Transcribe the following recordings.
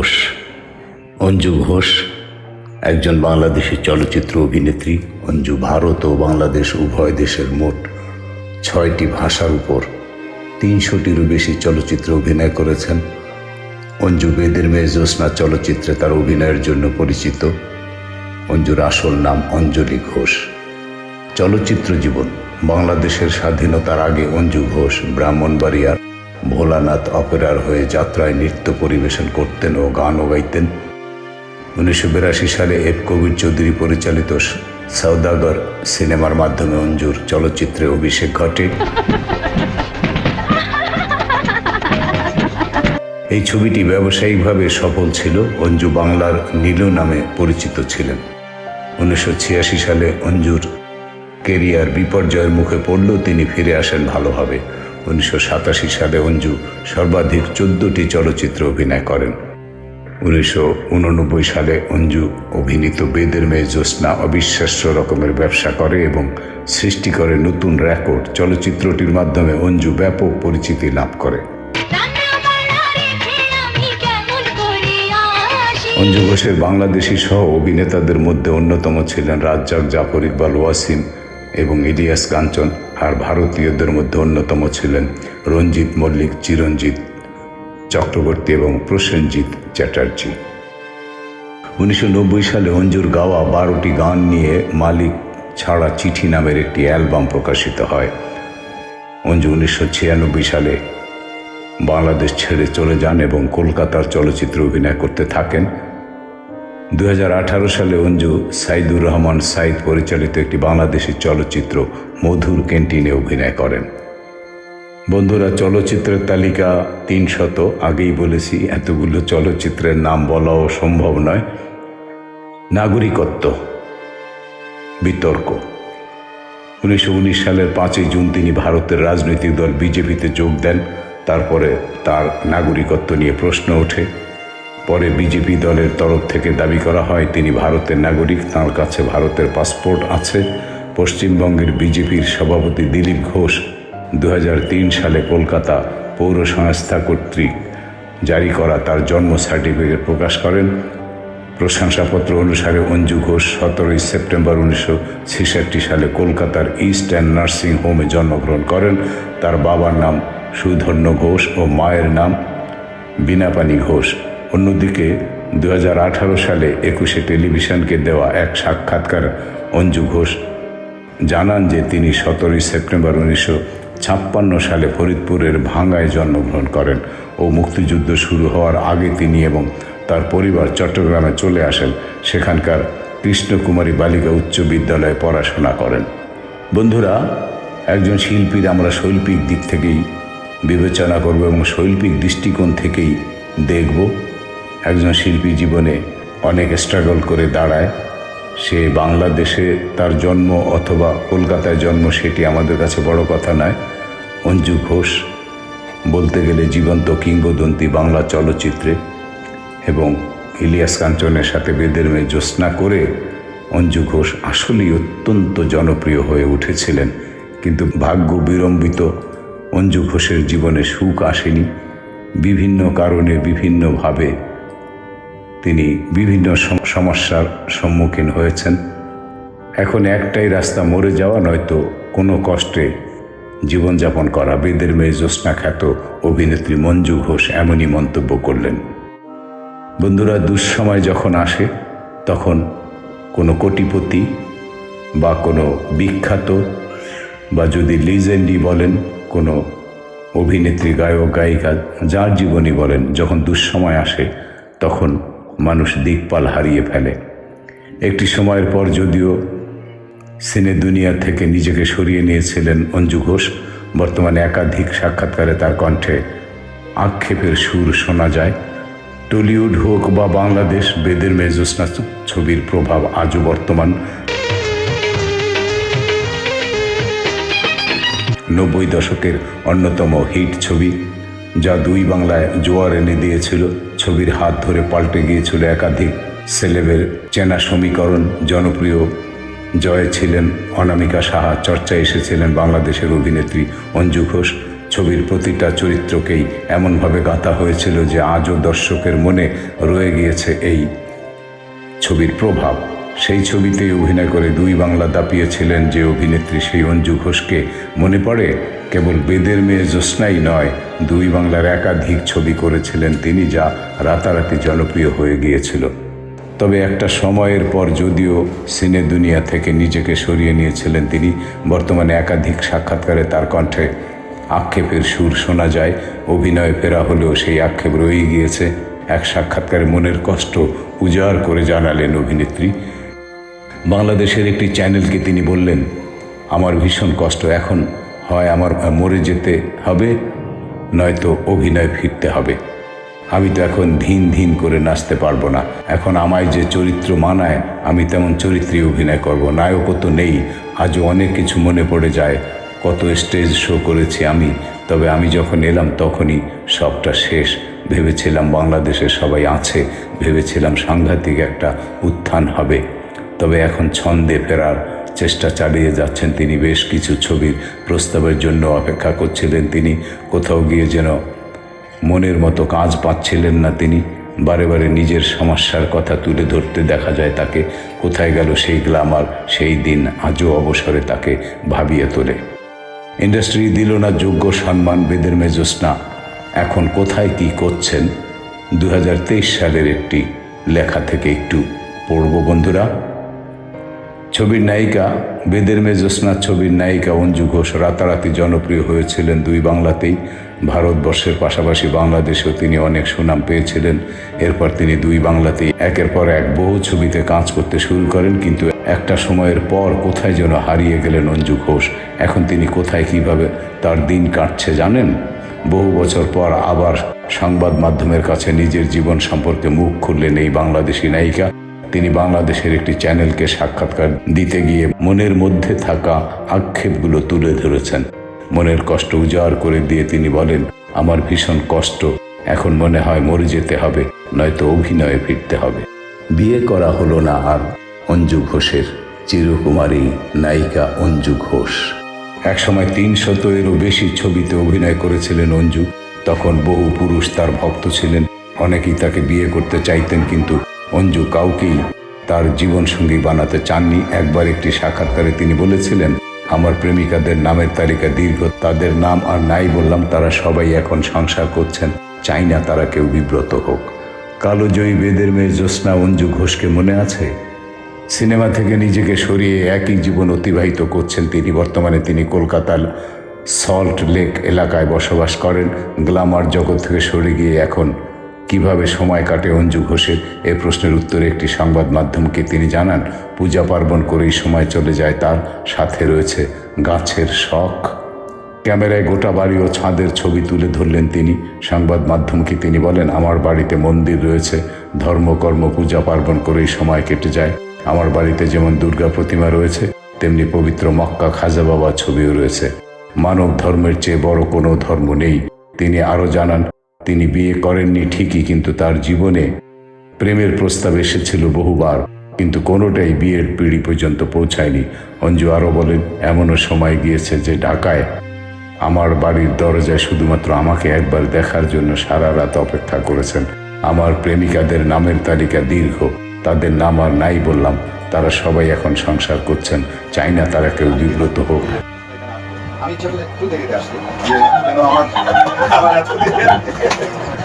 ঘোষ, অঞ্জু ঘোষ, একজন বাংলাদেশি চলচ্চিত্র অভিনেত্রী। অঞ্জু ভারত ও বাংলাদেশ উভয় দেশের মোট ছয়টি ভাষার উপর তিনশোটিরও বেশি চলচ্চিত্রে অভিনয় করেছেন। অঞ্জু বেদের মেয়ে জ্যোৎস্না চলচ্চিত্রে তার অভিনয়ের জন্য পরিচিত। অঞ্জুর আসল নাম অঞ্জলি ঘোষ। চলচ্চিত্র জীবন, বাংলাদেশের স্বাধীনতার আগে অঞ্জু ঘোষ ব্রাহ্মণবাড়িয়ার ভোলানাথ অপেরার হয়ে যাত্রায় নৃত্য পরিবেশন করতেন ও গানও গাইতেন। উনিশশো বিরাশি সালে এফ কবির চৌধুরী পরিচালিত সৌদাগর সিনেমার মাধ্যমে অঞ্জুর চলচ্চিত্রে অভিষেক ঘটে। এই ছবিটি ব্যবসায়িকভাবে সফল ছিল। অঞ্জু বাংলার নীলু নামে পরিচিত ছিলেন। উনিশশো ছিয়াশি সালে অঞ্জুর কেরিয়ার বিপর্যয়ের মুখে পড়লেও তিনি ফিরে আসেন ভালোভাবে। উনিশশো সাতাশি সালে অঞ্জু সর্বাধিক চোদ্দটি চলচ্চিত্রে অভিনয় করেন। উনিশশো উননব্বই সালে অঞ্জু অভিনীত বেদের মেয়ে জ্যোৎস্না অবিশ্বাস্য রকমের ব্যবসা করে এবং সৃষ্টি করে নতুন রেকর্ড চলচ্চিত্রটির মাধ্যমে অঞ্জু ব্যাপক পরিচিতি লাভ করে। অঞ্জু ঘোষের বাংলাদেশি সহ অভিনেতাদের মধ্যে অন্যতম ছিলেন রাজ্জাক জাফর ইকবাল ওয়াসিম এবং ইলিয়াস কাঞ্চন আর ভারতীয়দের মধ্যে অন্যতম ছিলেন রঞ্জিত মল্লিক, চিরঞ্জিত চক্রবর্তী এবং প্রসেনজিৎ চ্যাটার্জি। উনিশশো নব্বই সালে অঞ্জুর গাওয়া বারোটি গান নিয়ে মালিক ছাড়া চিঠি নামের একটি অ্যালবাম প্রকাশিত হয়। অঞ্জু উনিশশো ছিয়ানব্বই সালে বাংলাদেশ ছেড়ে চলে যান এবং কলকাতার চলচ্চিত্রে অভিনয় করতে থাকেন। দু হাজার আঠারো সালে অঞ্জু সাইদুর রহমান সাইদ পরিচালিত একটি বাংলাদেশি চলচ্চিত্র মধুর ক্যান্টিনে অভিনয় করেন। বন্ধুরা, চলচ্চিত্রের তালিকা তিন শত, আগেই বলেছি, এতগুলো চলচ্চিত্রের নাম বলাও সম্ভব নয়। নাগরিকত্ব, বিতর্ক। উনিশশো উনিশ সালের পাঁচই জুন তিনি ভারতের রাজনৈতিক দল বিজেপিতে যোগ দেন। তারপরে তার নাগরিকত্ব নিয়ে প্রশ্ন ওঠে। পরে বিজেপি দলের তরফ থেকে দাবি করা হয়, তিনি ভারতের নাগরিক, তাঁর কাছে ভারতের পাসপোর্ট আছে। পশ্চিমবঙ্গের বিজেপির সভাপতি দিলীপ ঘোষ দু হাজার তিন সালে কলকাতা পৌর সংস্থা কর্তৃক জারি করা তার জন্ম সার্টিফিকেট প্রকাশ করেন। প্রশংসাপত্র অনুসারে অঞ্জু ঘোষ সতেরোই সেপ্টেম্বর উনিশশো ছেষট্টি সালে কলকাতার ইস্ট অ্যান্ড নার্সিং হোমে জন্মগ্রহণ করেন। তার বাবার নাম সুধন্য ঘোষ ও মায়ের নাম বিনাপানি ঘোষ। অন্যদিকে দু হাজার আঠারো সালে একুশে টেলিভিশনকে দেওয়া এক সাক্ষাৎকার অঞ্জু ঘোষ জানান যে তিনি সতেরোই সেপ্টেম্বর উনিশশো ছাপ্পান্ন সালে ফরিদপুরের ভাঙ্গায় জন্মগ্রহণ করেন ও মুক্তিযুদ্ধ শুরু হওয়ার আগে তিনি এবং তার পরিবার চট্টগ্রামে চলে আসেন। সেখানকার কৃষ্ণকুমারী বালিকা উচ্চ বিদ্যালয়ে পড়াশোনা করেন। বন্ধুরা, একজন শিল্পীর আমরা শৈল্পিক দিক থেকেই বিবেচনা করব এবং শৈল্পিক দৃষ্টিকোণ থেকেই দেখব। একজন শিল্পী জীবনে অনেক স্ট্রাগল করে দাঁড়ায়। সে বাংলাদেশে তার জন্ম অথবা কলকাতায় জন্ম সেটি আমাদের কাছে বড় কথা নয়। অঞ্জু ঘোষ বলতে গেলে জীবন্ত কিংবদন্তি বাংলা চলচ্চিত্রে এবং ইলিয়াস কাঞ্চনের সাথে বেদের মেয়ে জ্যোৎস্না করে অঞ্জু ঘোষ আসলেই অত্যন্ত জনপ্রিয় হয়ে উঠেছিলেন। কিন্তু ভাগ্য বিড়ম্বিত, অঞ্জু ঘোষের জীবনে সুখ আসেনি। বিভিন্ন কারণে, বিভিন্নভাবে তিনি বিভিন্ন সমস্যার সম্মুখীন হয়েছেন। এখন একটাই রাস্তা মরে যাওয়া, নয়তো কোনো কষ্টে জীবনযাপন করা। বেদের মেয়ে জ্যোৎস্না খ্যাত অভিনেত্রী মঞ্জু ঘোষ এমনই মন্তব্য করলেন, বন্ধুরা, দুঃসময় যখন আসে, তখন কোনো কোটিপতি বা কোনো বিখ্যাত বা যদি লিজেন্ডই বলেন, কোনো অভিনেত্রী, গায়ক, গায়িকা, যার জীবনী বলেন, যখন দুঃসময় আসে, তখন মানুষ দিকপাল হারিয়ে ফেলে। একটি সময়ের পর যদিও সিনে দুনিয়া থেকে নিজেকে সরিয়ে নিয়েছিলেন অঞ্জু ঘোষ, বর্তমানে একাধিক সাক্ষাৎকারে তার কণ্ঠে আক্ষেপের সুর শোনা যায়। টলিউড হোক বা বাংলাদেশ, বেদের মেজোসনা ছবির প্রভাব আজও বর্তমান। নব্বই দশকের অন্যতম হিট ছবি যা দুই বাংলায় জোয়ার এনে দিয়েছিল। ছবির হাত ধরে পাল্টে গিয়েছিল একাধিক সেলেবের চেনা সমীকরণ। জনপ্রিয় জয় ছিলেন অনামিকা সাহা। চর্চায় এসেছিলেন বাংলাদেশের অভিনেত্রী অঞ্জু ঘোষ। ছবির প্রতিটা চরিত্রকেই এমনভাবে গাঁথা হয়েছিল যে আজও দর্শকের মনে রয়ে গিয়েছে এই ছবির প্রভাব। সেই ছবিতেই অভিনয় করে দুই বাংলা দাপিয়েছিলেন যে অভিনেত্রী সেই অঞ্জু ঘোষকে। মনে পড়ে? কেবল বেদের মেয়ে জ্যোৎস্নাই নয়, দুই বাংলার একাধিক ছবি করেছিলেন তিনি যা রাতারাতি জনপ্রিয় হয়ে গিয়েছিল। তবে একটা সময়ের পর যদিও সিনে দুনিয়া থেকে নিজেকে সরিয়ে নিয়েছিলেন তিনি, বর্তমানে একাধিক সাক্ষাৎকারে তার কণ্ঠে আক্ষেপের সুর শোনা যায়, অভিনয়ে ফেরা হলেও সেই আক্ষেপ রয়ে গিয়েছে। এক সাক্ষাৎকারে মনের কষ্ট উজাড় করে জানালেন অভিনেত্রী। বাংলাদেশের একটি চ্যানেলকে তিনি বললেন, আমার ভীষণ কষ্ট, এখন হয় আমার মরে যেতে হবে, নয়তো অভিনয় ফিরতে হবে। আমি তো এখন ধিন ধিন করে নাচতে পারব না। এখন আমায় যে চরিত্র মানায়, আমি তেমন চরিত্রে অভিনয় করব। নায়কও তো নেই। আজও অনেক কিছু মনে পড়ে যায়। কত স্টেজ শো করেছি আমি। তবে আমি যখন এলাম তখনই সবটা শেষ। ভেবেছিলাম বাংলাদেশে সবাই আছে। ভেবেছিলাম সাংঘাতিক একটা উত্থান হবে। তবে এখন ছন্দে ফেরার চেষ্টা চালিয়ে যাচ্ছেন তিনি। বেশ কিছু ছবির প্রস্তাবের জন্য অপেক্ষা করছিলেন তিনি। কোথাও গিয়ে যেন মনের মতো কাজ পাচ্ছিলেন না তিনি। বারে বারে নিজের সমস্যার কথা তুলে ধরতে দেখা যায় তাকে। কোথায় গেল সেই গ্লামার, সেই দিন আজও অবসরে তাকে ভাবিয়ে তোলে। ইন্ডাস্ট্রি দিল না যোগ্য সম্মান বেদের মেজোসনা। এখন কোথায় কি করছেন? দু হাজার তেইশ সালের একটি লেখা থেকে একটু পড়ব বন্ধুরা। ছবির নায়িকা, বেদের মে জ্যোৎস্নার ছবির নায়িকা অঞ্জু ঘোষ রাতারাতি জনপ্রিয় হয়েছিলেন দুই বাংলাতেই। ভারতবর্ষের পাশাপাশি বাংলাদেশেও তিনি অনেক সুনাম পেয়েছিলেন। এরপর তিনি দুই বাংলাতেই একের পর এক বহু ছবিতে কাজ করতে শুরু করেন, কিন্তু একটা সময়ের পর কোথায় যেন হারিয়ে গেলেন অঞ্জু ঘোষ? এখন তিনি কোথায়, কীভাবে তার দিন কাটছে জানেন? বহু বছর পর আবার সংবাদ মাধ্যমের কাছে নিজের জীবন সম্পর্কে মুখ খুললেন এই বাংলাদেশি নায়িকা। তিনি বাংলাদেশের একটি চ্যানেলকে সাক্ষাৎকার দিতে গিয়ে মনের মধ্যে থাকা আক্ষেপগুলো তুলে ধরেছেন। মনের কষ্ট উজাড় করে দিয়ে তিনি বলেন, আমার ভীষণ কষ্ট, এখন মনে হয় মরে যেতে হবে, নয়তো অভিনয়ে ফিরতে হবে। বিয়ে করা হলো না আর, অঞ্জু ঘোষের চিরকুমারী নায়িকা অঞ্জু ঘোষ। একসময় তিন শতেরও বেশি ছবিতে অভিনয় করেছিলেন অঞ্জু। তখন বহু পুরুষ তার ভক্ত ছিলেন, অনেকেই তাকে বিয়ে করতে চাইতেন, কিন্তু অঞ্জু কাউকেই তার জীবনসঙ্গী বানাতে চাননি। একবার একটি সাক্ষাৎকারে তিনি বলেছিলেন, আমার প্রেমিকাদের নামের তালিকা দীর্ঘ, তাদের নাম আর নাই বললাম, তারা সবাই এখন সংসার করছেন, চাই না তারা কেউ বিব্রত হোক। কালো জয়ী বেদের মেয়ে জ্যোৎস্না অঞ্জু ঘোষকে মনে আছে? সিনেমা থেকে নিজেকে সরিয়ে একই জীবন অতিবাহিত করছেন তিনি। বর্তমানে তিনি কলকাতার সল্ট লেক এলাকায় বসবাস করেন। গ্লামার জগৎ থেকে সরে গিয়ে এখন কীভাবে সময় কাটে অঞ্জু ঘোষের? এ প্রশ্নের উত্তরে একটি সংবাদ মাধ্যমকে তিনি জানান, পূজা পার্বণ করেই সময় চলে যায়, তার সাথে রয়েছে গাছের শখ। ক্যামেরায় গোটা বাড়ি ও ছাদের ছবি তুলে ধরলেন তিনি। সংবাদ মাধ্যমকে তিনি বলেন, আমার বাড়িতে মন্দির রয়েছে, ধর্মকর্ম, পূজা পার্বণ করেই সময় কেটে যায়। আমার বাড়িতে যেমন দুর্গা প্রতিমা রয়েছে, তেমনি পবিত্র মক্কা খাজা বাবা ছবিও রয়েছে। মানব ধর্মের চেয়ে বড় কোনো ধর্ম নেই। তিনি আরও জানান তিনি বিয়ে করেননি ঠিকই, কিন্তু তার জীবনে প্রেমের প্রস্তাব এসেছিল বহুবার, কিন্তু কোনোটাই বিয়ের পিঁড়ি পর্যন্ত পৌঁছায়নি। অঞ্জু আরও বলেন, এমনও সময় গিয়েছে যে ঢাকায় আমার বাড়ির দরজায় শুধুমাত্র আমাকে একবার দেখার জন্য সারা রাত অপেক্ষা করেছেন। আমার প্রেমিকাদের নামের তালিকা দীর্ঘ, তাদের নাম আর নাই বললাম। তারা সবাই এখন সংসার করছেন, চাই না তারা কেউ বিব্রত হোক। আমি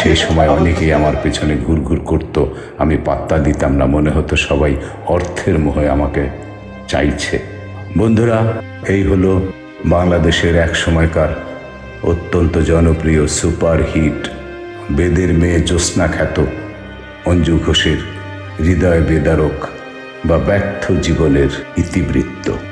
সেই সময় অনেকেই আমার পেছনে ঘুরঘুর করত। আমি পাত্তা দিতাম না, মনে হতো সবাই অর্থের মোহে আমাকে চাইছে। বন্ধুরা, এই হলো বাংলাদেশের এক সময়কার অত্যন্ত জনপ্রিয় সুপার হিট বেদের মেয়ে জ্যোৎস্না খ্যাত অঞ্জু ঘোষের হৃদয় বেদারক বা ব্যর্থ জীবনের ইতিবৃত্ত।